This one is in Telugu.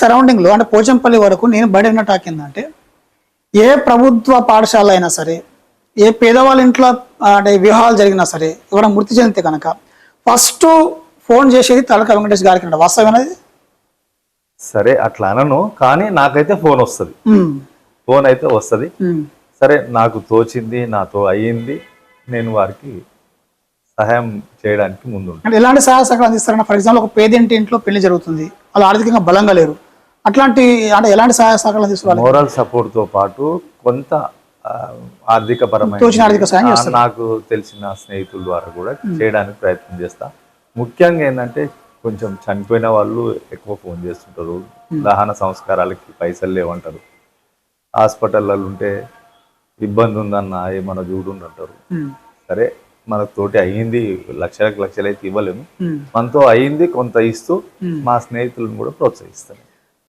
సరౌండింగ్లో అంటే పోచంపల్లి వరకు నేను బడి ఉన్న టాక్ ఏంటంటే ఏ ప్రభుత్వ పాఠశాల అయినా సరే ఏ పేదవాళ్ళ ఇంట్లో అంటే వివాహాలు జరిగినా సరే ఎవరైనా మృతి చెందితే కనుక ఫస్ట్ ఫోన్ చేసేది తలక వెంకటేష్ గారికి అంట. వాస్తవం అనేది సరే అట్లా అనను కానీ నాకైతే ఫోన్ వస్తుంది. ఫోన్ అయితే వస్తుంది. సరే నాకు తోచింది నాతో అయ్యింది నేను వారికి సహాయం చేయడానికి ముందు అంటే ఎలాంటి సహాయ సహకారం అందిస్తారన్న ఫర్ ఎగ్జాంపుల్ ఒక పేదింటి ఇంట్లో పెళ్ళి జరుగుతుంది. వాళ్ళు ఆర్థికంగా బలంగా లేరు. అట్లాంటి అంటే ఎలాంటి సహాయ సహకారాలు తీసుకోవాలి? మోరల్ సపోర్ట్తో పాటు కొంత ఆర్థిక పరమైన ఆర్థిక చేస్తారు. నాకు తెలిసిన స్నేహితుల ద్వారా కూడా చేయడానికి ప్రయత్నం చేస్తా. ముఖ్యంగా ఏంటంటే కొంచెం చనిపోయిన వాళ్ళు ఎక్కువ ఫోన్ చేస్తుంటారు. దహన సంస్కారాలకి పైసలు లేవంటారు. హాస్పిటల్లో ఉంటే ఇబ్బంది ఉందన్న ఏమన్నా చూడుంటారు. సరే మనకు తోటి అయ్యింది లక్షలకు లక్షలు అయితే ఇవ్వలేము. మనతో అయ్యింది కొంత ఇస్తూ మా స్నేహితులను కూడా ప్రోత్సహిస్తాను.